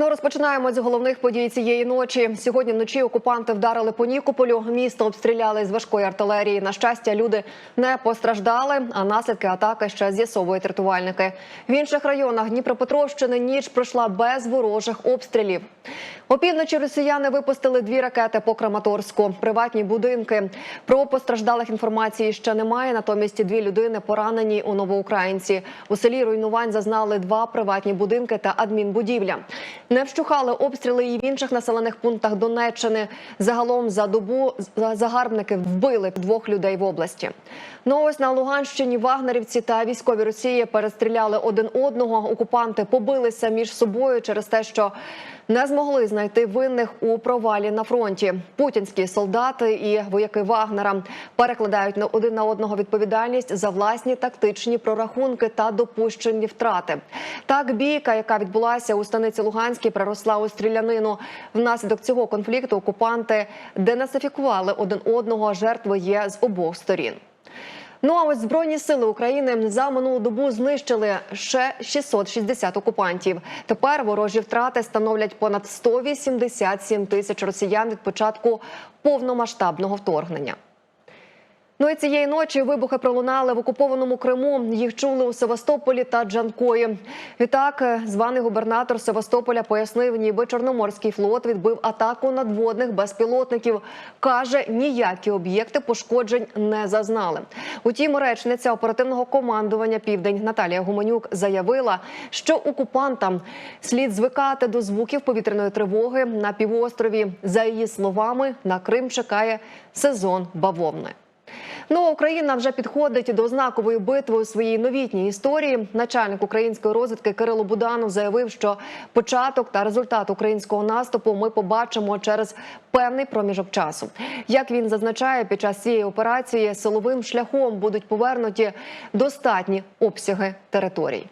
Ну, розпочинаємо з головних подій цієї ночі. Сьогодні вночі окупанти вдарили по Нікополю. Місто обстріляли з важкої артилерії. На щастя, люди не постраждали, а наслідки атаки ще з'ясовують рятувальники. В інших районах Дніпропетровщини ніч пройшла без ворожих обстрілів. Опівночі росіяни випустили дві ракети по Краматорську, приватні будинки. Про постраждалих інформації ще немає. Натомість дві людини поранені у Новоукраїнці. У селі руйнувань зазнали два приватні будинки та адмінбудівля. Не вщухали обстріли і в інших населених пунктах Донеччини. Загалом за добу за- загарбники вбили двох людей в області. Ну ось на Луганщині вагнерівці та військові Росії перестріляли один одного. Окупанти побилися між собою через те, що не змогли знайти винних у провалі на фронті. Путінські солдати і вояки Вагнера перекладають на один на одного відповідальність за власні тактичні прорахунки та допущені втрати. Так, бійка, яка відбулася у станиці Луганській, приросла у стрілянину. Внаслідок цього конфлікту окупанти денацифікували один одного. Жертви є з обох сторін. Ну а ось збройні сили України за минулу добу знищили ще 660 окупантів. Тепер ворожі втрати становлять понад 187 тисяч росіян від початку повномасштабного вторгнення. Ну і цієї ночі вибухи пролунали в окупованому Криму. Їх чули у Севастополі та Джанкої. Відтак, званий губернатор Севастополя пояснив, ніби Чорноморський флот відбив атаку надводних безпілотників. каже, ніякі об'єкти пошкоджень не зазнали. Утім, речниця оперативного командування Південь Наталія Гуменюк заявила, що окупантам слід звикати до звуків повітряної тривоги на півострові. За її словами, на Крим чекає сезон бавовни. Ну, Україна вже підходить до знакової битви у своїй новітній історії. Начальник української розвідки Кирило Буданов заявив, що початок та результат українського наступу ми побачимо через певний проміжок часу. Як він зазначає, під час цієї операції силовим шляхом будуть повернуті достатні обсяги територій.